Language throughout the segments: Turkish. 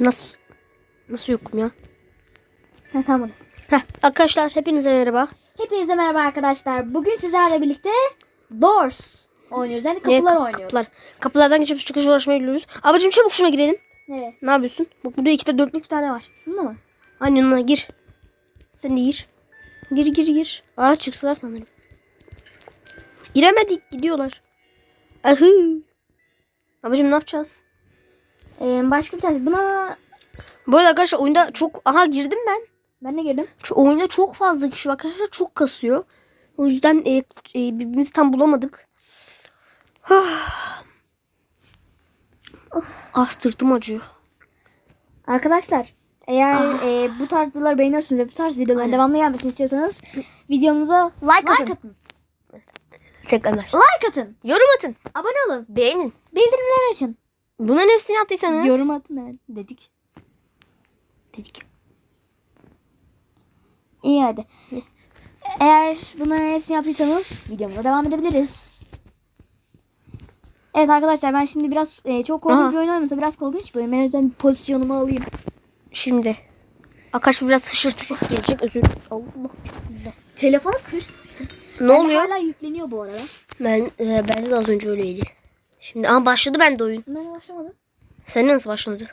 Nasıl nasıl yokum ya? Ha, tam burası. Heh, arkadaşlar hepinize merhaba. Hepinize merhaba arkadaşlar. Bugün sizlerle birlikte Doors oynuyoruz. Yani kapılar Kap- oynuyoruz. Kapılar. Kapılardan geçip çıkış uğraşmayı biliyoruz. Abicim çabuk şuna girelim. Nereye? Ne yapıyorsun? Bak burada iki de dörtlük bir tane var. Bunda mı? Aynen ona gir. Sen de gir. Gir gir gir. Aa çıktılar sanırım. Giremedik gidiyorlar. Ahı. Abicim ne yapacağız? Ee, başka bir tane. Buna Bu arada arkadaşlar oyunda çok... Aha girdim ben. ben de girdim. Şu oyunda çok fazla kişi var arkadaşlar. Çok kasıyor. O yüzden e, e, birbirimizi tam bulamadık. ah sırtım acıyor. Arkadaşlar eğer Ah. e, bu tarz videoları beğeniyorsunuz ve bu tarz videoların devamlı gelmesini istiyorsanız videomuza like, atın. atın. Tekrar Like atın. Yorum atın. Abone olun. Beğenin. Bildirimleri açın. Bunların hepsini yaptıysanız. Yorum atın evet. Dedik. Dedik. İyi hadi. Eğer bunların hepsini yaptıysanız videomuza devam edebiliriz. Evet arkadaşlar ben şimdi biraz e, çok korkunç Aha. bir oyun oynamasa biraz korkunç bir oyun. Ben o yüzden bir pozisyonumu alayım. Şimdi. Arkadaşlar biraz sıçırtı ses gelecek. Özür Allah bismillah. Telefonu kırsın. Ne oluyor? Hala yükleniyor bu arada. Ben e, bence de az önce öyleydi. Şimdi ama başladı bende oyun. Ben başlamadım. Sen nasıl başladı?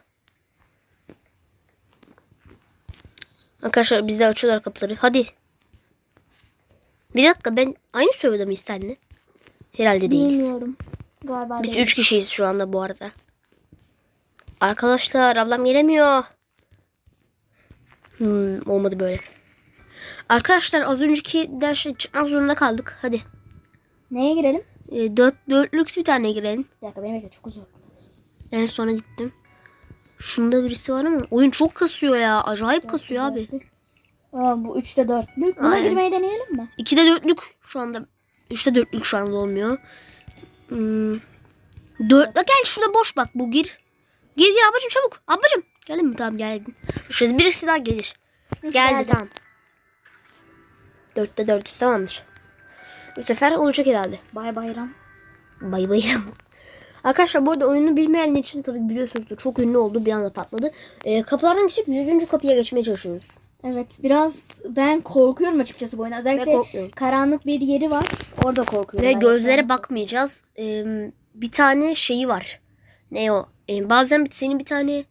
Arkadaşlar biz de açıyorlar kapıları. Hadi. Bir dakika ben aynı serverda mıyız seninle? Herhalde değiliz. Bilmiyorum. Galiba Biz değil. üç kişiyiz şu anda bu arada. Arkadaşlar ablam gelemiyor. Hmm, olmadı böyle. Arkadaşlar az önceki derse çıkmak zorunda kaldık. Hadi. Neye girelim? E, dört, dörtlük bir tane girelim. Bir dakika benim bekle çok uzun. En sona gittim. Şunda birisi var ama oyun çok kasıyor ya. Acayip kasıyor abi. Aa, bu üçte dörtlük. Buna Aynen. girmeyi deneyelim mi? İkide dörtlük şu anda. Üçte dörtlük şu anda olmuyor. Hmm. Dört, bak gel şurada boş bak bu gir. Gir gir ablacım çabuk. Ablacım. Geldin mi? Tamam geldin. Şu birisi daha gelir. Geldi geldi. tamam. Dörtte dörtüz tamamdır. Bu sefer olacak herhalde. Bay bayram. Bay bay. Arkadaşlar bu arada oyunu bilmeyenler için tabii biliyorsunuzdur. Çok ünlü oldu bir anda patladı. Ee, kapılardan geçip 100. kapıya geçmeye çalışıyoruz. Evet biraz ben korkuyorum açıkçası bu oyuna. Özellikle Ben karanlık bir yeri var. Orada korkuyorum. Ve Ben gözlere yoksa- bakmayacağız. Ee, bir tane şeyi var. Ne o? Ee, bazen senin bir tane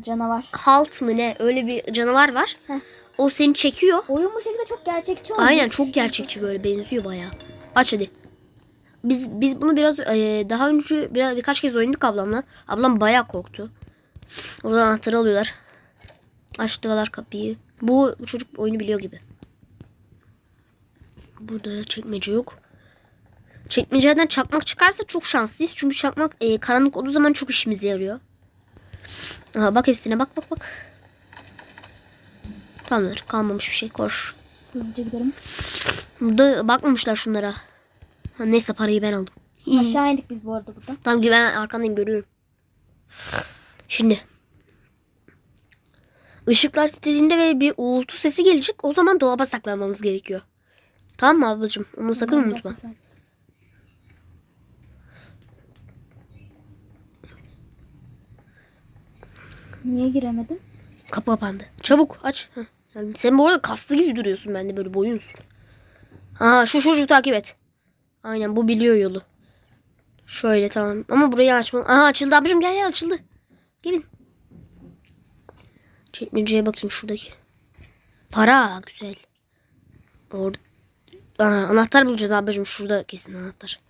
Canavar. halt mı ne öyle bir canavar var. Heh. O seni çekiyor. Oyun bu şekilde çok gerçekçi olmuş. Aynen çok gerçekçi böyle benziyor bayağı. Aç hadi. Biz biz bunu biraz e, daha önce biraz birkaç kez oynadık ablamla. Ablam bayağı korktu. Oradan anahtarı alıyorlar. Açtılar kapıyı. Bu, bu çocuk oyunu biliyor gibi. Burada çekmece yok. Çekmeceden çakmak çıkarsa çok şanslıyız. Çünkü çakmak e, karanlık olduğu zaman çok işimize yarıyor. Aha, bak hepsine bak bak bak. Tamamdır kalmamış bir şey koş. Hızlıca gidelim. Burada bakmamışlar şunlara. Ha, neyse parayı ben aldım. İyi. Aşağı indik biz bu arada burada. Tamam ben arkandayım görüyorum. Şimdi. Işıklar titrediğinde ve bir uğultu sesi gelecek. O zaman dolaba saklanmamız gerekiyor. Tamam mı ablacığım? Onu sakın unutma. Sen. Niye giremedim? Kapı kapandı. Çabuk aç. Heh. Yani sen bu arada kaslı gibi duruyorsun bende böyle boyunsun. Ha şu çocuğu takip et. Aynen bu biliyor yolu. Şöyle tamam. Ama burayı açma. Aha açıldı abicim gel gel açıldı. Gelin. Çekmeceye bakayım şuradaki. Para güzel. Orada. Aa, anahtar bulacağız abicim şurada kesin anahtar.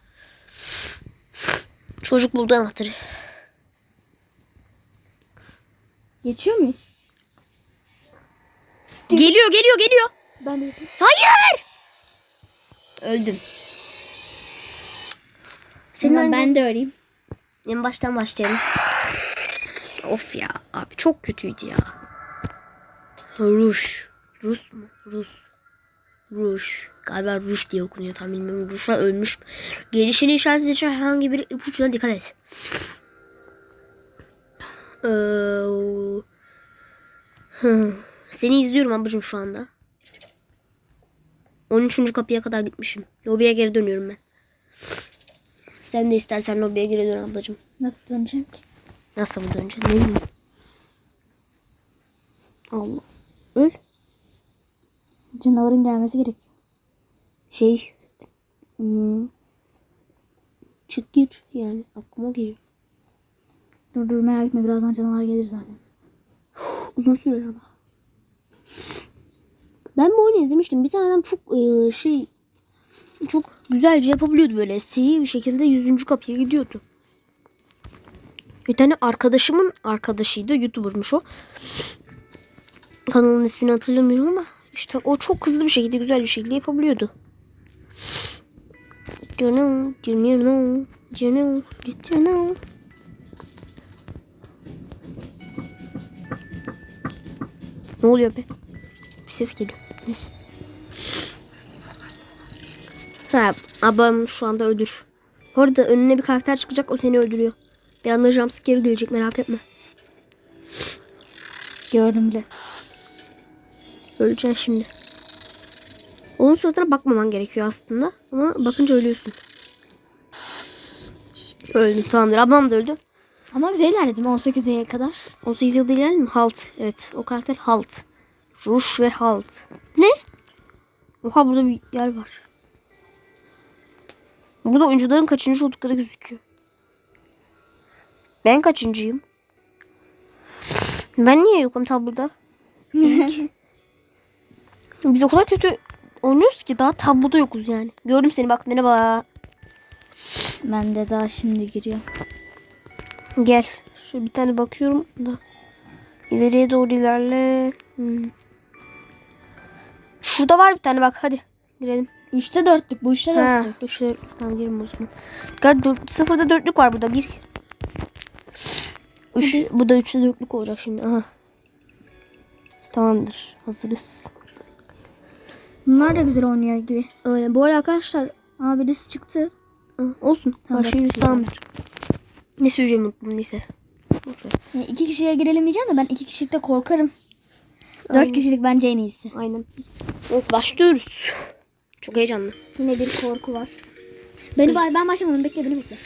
Çocuk buldu anahtarı. Geçiyor muyuz? Geliyor geliyor geliyor. Ben de Hayır. Öldüm. Senin ben ben de öyleyim. en baştan başlayalım. Of ya abi çok kötüydü ya. Ruş. Rus mu? Rus. Ruş. Galiba Ruş diye okunuyor tam bilmiyorum. Ruş'a ölmüş. Gelişini işaret edecek herhangi bir ipucuna dikkat et. Ee, hı. Seni izliyorum ablacığım şu anda. 13. kapıya kadar gitmişim. Lobiye geri dönüyorum ben. Sen de istersen lobiye geri dön ablacığım. Nasıl döneceğim ki? Nasıl bu döneceğim? Ne bileyim. Allah. Öl. Canavarın gelmesi gerekiyor. Şey. Hmm, çık gir yani aklıma geliyor. Dur dur merak etme birazdan canavar gelir zaten. Uzun sürer ama. Ben bu oyunu izlemiştim. Bir tane adam çok e, şey çok güzelce yapabiliyordu böyle. Seri bir şekilde 100. kapıya gidiyordu. Bir tane arkadaşımın arkadaşıydı. YouTuber'mış o. Kanalın ismini hatırlamıyorum ama işte o çok hızlı bir şekilde güzel bir şekilde yapabiliyordu. Canım, canım, canım, canım. Ne oluyor be? Bir ses geliyor. Neyse. Ha, ablam şu anda öldür. Bu arada önüne bir karakter çıkacak o seni öldürüyor. Bir anda jumpscare gelecek merak etme. Gördüm bile. Öleceksin şimdi. Onun suratına bakmaman gerekiyor aslında. Ama bakınca ölüyorsun. Öldün tamamdır. Ablam da öldü. Ama güzel ilerledim 18'e kadar. 18 yıl değil mi? Halt. Evet o karakter Halt. Ruş ve Halt. Ne? Oha burada bir yer var. Burada oyuncuların kaçıncı oldukları gözüküyor. Ben kaçıncıyım? Ben niye yokum tabloda? Biz o kadar kötü oynuyoruz ki daha tabloda yokuz yani. Gördüm seni bak merhaba. Ben de daha şimdi giriyor. Gel. Şu bir tane bakıyorum da. İleriye doğru ilerle. Hmm. Şurada var bir tane bak hadi. Girelim. 3'te 4'lük bu 3'te Ha, 4'lük. şöyle tamam girelim o zaman. Gel dört, sıfırda dörtlük var burada gir. Üç, bu da üçte dörtlük olacak şimdi. Aha. Tamamdır. Hazırız. Bunlar da güzel oynuyor gibi. Öyle. Bu arada arkadaşlar Aa birisi çıktı. Aa, olsun. Tamam, bakacağız. tamamdır. Ne söyleyeceğim unuttum neyse. Yani iki kişiye girelim diyeceğim de ben iki kişilikte korkarım. Dört kişilik bence en iyisi. Aynen. Evet başlıyoruz. Çok heyecanlı. Yine bir korku var. Beni ben, ben başlamadım bekle beni bekle.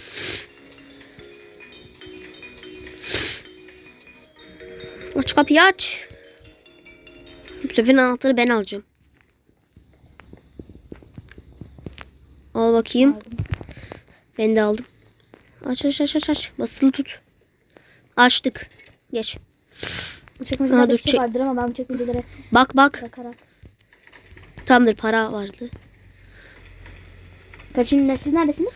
Aç kapıyı aç. Bu sefer anahtarı ben alacağım. Al bakayım. Ben de aldım. Aç aç aç aç aç. Basılı tut. Açtık. Geç. Dur, bir şey vardır ama ben bu çekmecelere Bak bak. bakarak. Tamamdır para vardı. Kaçın siz neredesiniz?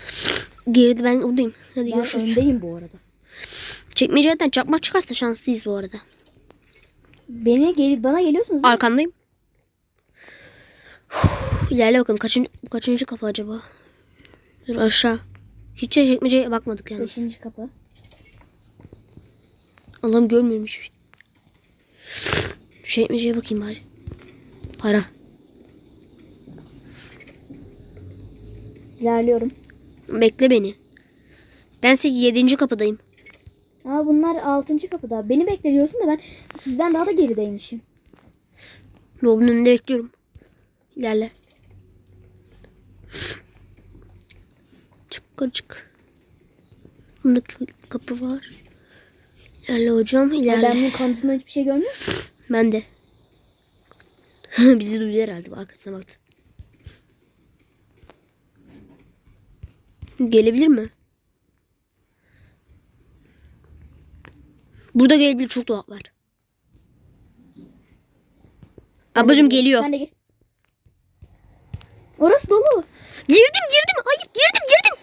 Geride ben oradayım. Hadi Ben görüşürüz. öndeyim bu arada. Çekmeceden çakmak çıkarsa şanslıyız bu arada. Beni gel bana geliyorsunuz? Arkandayım. Uf, İlerle bakalım. Kaçıncı, bu kaçıncı kapı acaba? Dur aşağı. Hiç çekmeceye bakmadık yalnız. Beşinci kapı. Allah'ım şey. Şu çekmeceye bakayım bari. Para. İlerliyorum. Bekle beni. Ben 7. kapıdayım. Aa bunlar altıncı kapıda. Beni bekliyorsun da ben sizden daha da gerideymişim. Yolun önünde bekliyorum. İlerle. Çık yukarı çık. Bunda kapı var. İlerle hocam ilerle. Ben bunun kanıtında hiçbir şey görmüyorum. Ben de. Bizi duydu herhalde. Arkasına baktı. Gelebilir mi? Burada gelebilir çok dolap var. Ablacım geliyor. Sen de gir. Orası dolu. Girdim girdim. Hayır girdim girdim.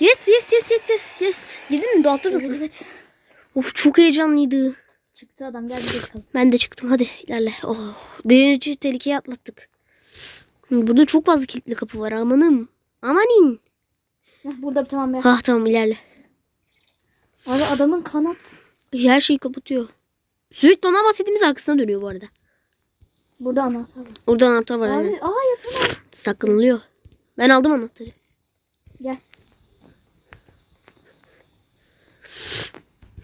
Yes yes yes yes yes yes. Girdin mi? Dolapta mısın? Evet. Of çok heyecanlıydı. Çıktı adam gel bir de çıkalım. Ben de çıktım. Hadi ilerle. Oh, birinci tehlikeyi atlattık. Burada çok fazla kilitli kapı var. Amanım. Amanin. Heh, burada tamam ya. Ah tamam ilerle. Abi adamın kanat. Her şeyi kapatıyor. Sürekli ona bahsettiğimiz arkasına dönüyor bu arada. Burada anahtar var. Orada anahtar var. aynen. Abi aa yatağım. Saklanılıyor. Ben aldım anahtarı. Gel.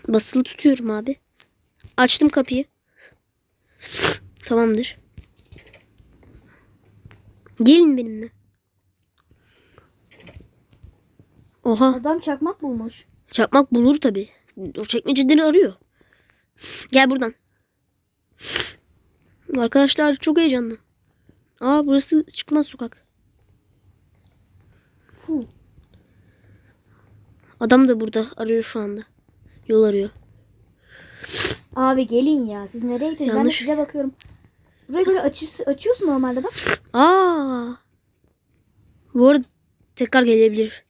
Basılı tutuyorum abi. Açtım kapıyı. Tamamdır. Gelin benimle. Oha. Adam çakmak bulmuş. Çakmak bulur tabi. O çekmeceleri arıyor. Gel buradan. Arkadaşlar çok heyecanlı. Aa burası çıkmaz sokak. Hu. Adam da burada arıyor şu anda. Yol arıyor. Abi gelin ya. Siz nereye gittiniz? Ben de Yanlış. size bakıyorum. Burayı böyle açı- açıyorsun normalde bak. Aa. Bu arada tekrar gelebilir.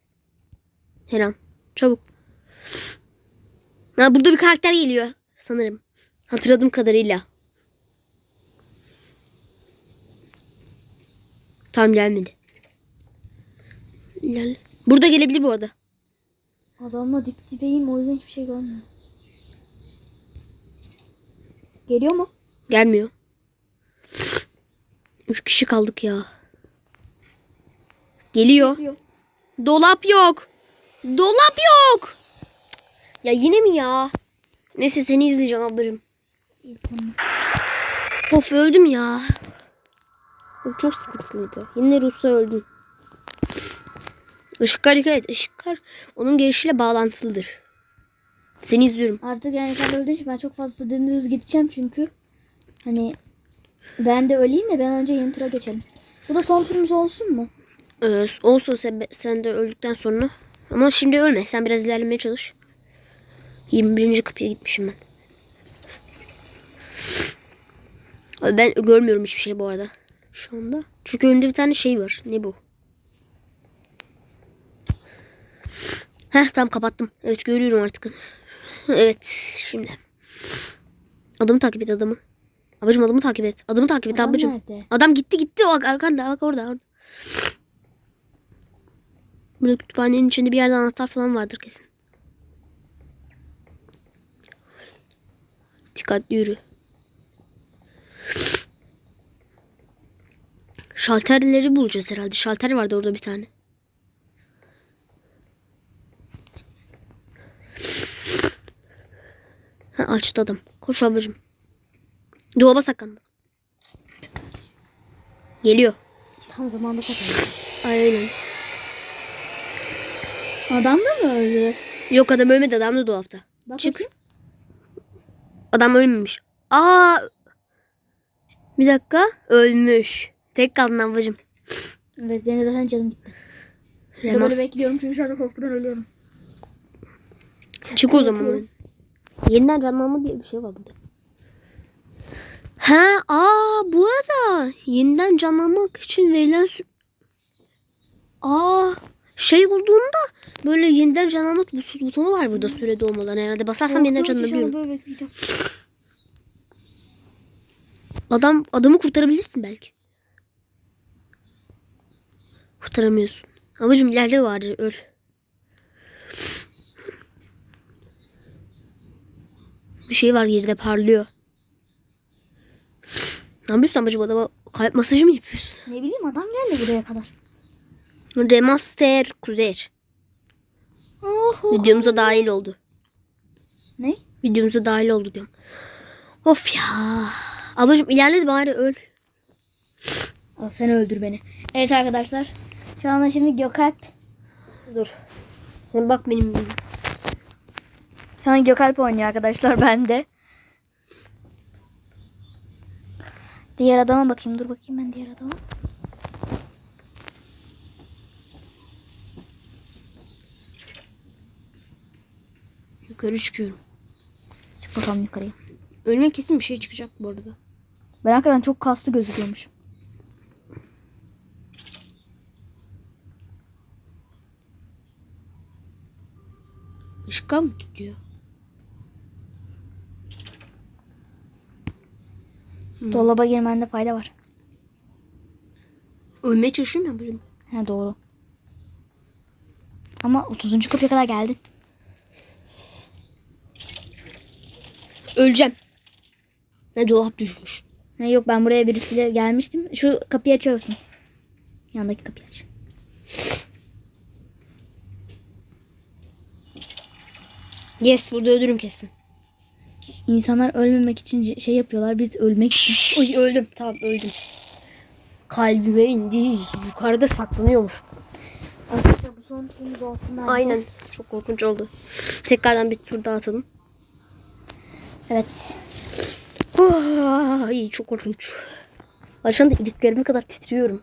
Her an. Çabuk. Ha, burada bir karakter geliyor sanırım. Hatırladığım kadarıyla. Tam gelmedi. İlerle. Burada gelebilir bu arada. Adamla dik dibeyim o yüzden hiçbir şey görmüyorum. Geliyor mu? Gelmiyor. Üç kişi kaldık ya. Geliyor. Geliyor. Dolap yok. Dolap yok. Ya yine mi ya? Neyse seni izleyeceğim tamam. Of öldüm ya. Çok sıkıntılıydı. Yine Rus'a öldüm. Işıklar dikkat et. Işıklar onun gelişiyle bağlantılıdır. Seni izliyorum. Artık yani sen öldüğün için ben çok fazla dümdüz gideceğim çünkü. Hani ben de öleyim de ben önce yeni tura geçelim. Bu da son turumuz olsun mu? Ee, olsun sen, sen de öldükten sonra. Ama şimdi ölme. Sen biraz ilerlemeye çalış. 21. kapıya gitmişim ben. Abi ben görmüyorum hiçbir şey bu arada. Şu anda. Çünkü önümde bir tane şey var. Ne bu? Heh tamam kapattım. Evet görüyorum artık. Evet şimdi. Adımı takip et adamı. Abacım adımı takip et. Adımı takip et Adam abacım. nerede? Adam gitti gitti. Bak arkanda bak orada. orada. Burada kütüphanenin içinde bir yerde anahtar falan vardır kesin. Dikkatli yürü. Şalterleri bulacağız herhalde. Şalter vardı orada bir tane. Ha, açtı adam. Koş ablacığım. Dolaba saklandı. Geliyor. Tam zamanda saklandım. Aynen. Adam da mı öldü? Yok adam ölmedi adam da dolapta. Bak Çık. bakayım. Adam ölmemiş. Aa! Bir dakika. Ölmüş. Tek kaldın ablacığım. Evet benim de zaten canım gitti. Bir de Remas. Böyle bekliyorum çünkü anda korkudan ölüyorum. Çık o zaman. Yeniden canlanma diye bir şey var burada. Ha, aa bu arada yeniden canlanmak için verilen sü- Aa şey olduğunda böyle yeniden canlanma bus- butonu var burada sürede olmadan herhalde. Basarsam yeniden canlanabiliyorum. Adam adamı kurtarabilirsin belki. Kurtaramıyorsun. Abicim ileride vardır öl. Bir şey var geride parlıyor. Ne yapıyorsun abicim adama kalp masajı mı yapıyorsun? Ne bileyim adam geldi buraya kadar. Remaster Kuzer. Oho. Videomuza dahil oldu. Ne? Videomuza dahil oldu diyorum. Of ya. Ablacım ilerledi bari öl. Al sen öldür beni. Evet arkadaşlar. Şu anda şimdi Gökalp. Dur. Sen bak benim Şu an Gökalp oynuyor arkadaşlar ben de. Diğer adama bakayım. Dur bakayım ben diğer adama. Yukarı çıkıyorum. Çık bakalım yukarıya. Önüme kesin bir şey çıkacak bu arada. Ben hakikaten çok kaslı gözüküyormuşum. Işıklar mı tutuyor? Dolaba girmende fayda var. Ölmeye çalışıyorum ya bugün. He doğru. Ama 30. kapıya kadar geldin. Öleceğim. Ne dolap düşmüş. Ha, yok ben buraya birisiyle gelmiştim. Şu kapıyı açıyorsun. Yandaki kapıyı aç. Yes burada ölürüm kesin. İnsanlar ölmemek için şey yapıyorlar. Biz ölmek için. Uy öldüm. Tamam öldüm. Kalbime indi. Yukarıda saklanıyormuş. Arkadaşlar bu son turumuz olsun bence. Aynen. Çok korkunç oldu. Tekrardan bir tur daha atalım. Evet. Ay çok korkunç. Anda iliklerime kadar titriyorum.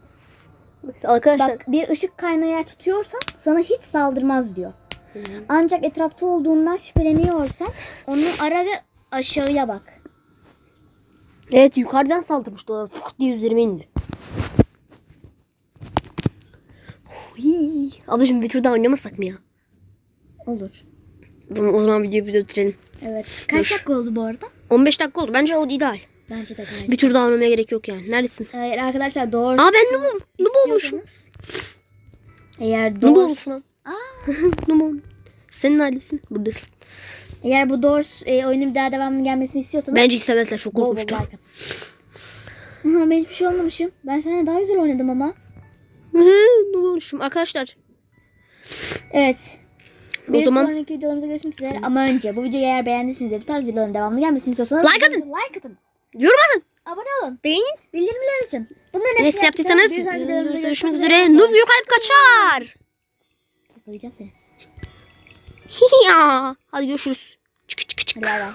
Arkadaşlar Bak bir ışık kaynağı yer tutuyorsan sana hiç saldırmaz diyor. Ancak etrafta olduğundan şüpheleniyorsan onu ara ve aşağıya bak. evet yukarıdan saldırmıştı. o. Fuk diye üzerime indi. Ablacığım bir tur daha oynamasak mı ya? Olur. O zaman, o zaman videoyu bitirelim. Evet. Kaç Dur. dakika oldu bu arada? 15 dakika oldu. Bence o ideal. Bence de gayet. Bir tur daha oynamaya gerek yok yani. Neredesin? Eğer arkadaşlar doğru Aa ben noobum. Noob olmuşum. Eğer doğru olmuşum lan. Noob olmuşum. Senin ailesin. Buradasın. eğer bu Doors e, oyunun bir daha devamının gelmesini istiyorsanız Bence istemezler. Çok korkmuştum. like ben hiçbir şey olmamışım. Ben senden daha güzel oynadım ama. Noob olmuşum. Arkadaşlar. Evet. O Bir zaman- sonraki videolarımızda görüşmek üzere. Ama önce bu videoyu eğer beğendiyseniz de bu tarz videoların devamlı gelmesini istiyorsanız Like atın. Like atın. Yorum atın. Abone olun. Beğenin. Bildirimler için. Bunların Hepsini yaptıysanız görüşmek üzere. Noob yok kalp kaçar. Yakalayacağım seni. ya. Hadi görüşürüz. Çık çık çık. Hadi bay bay.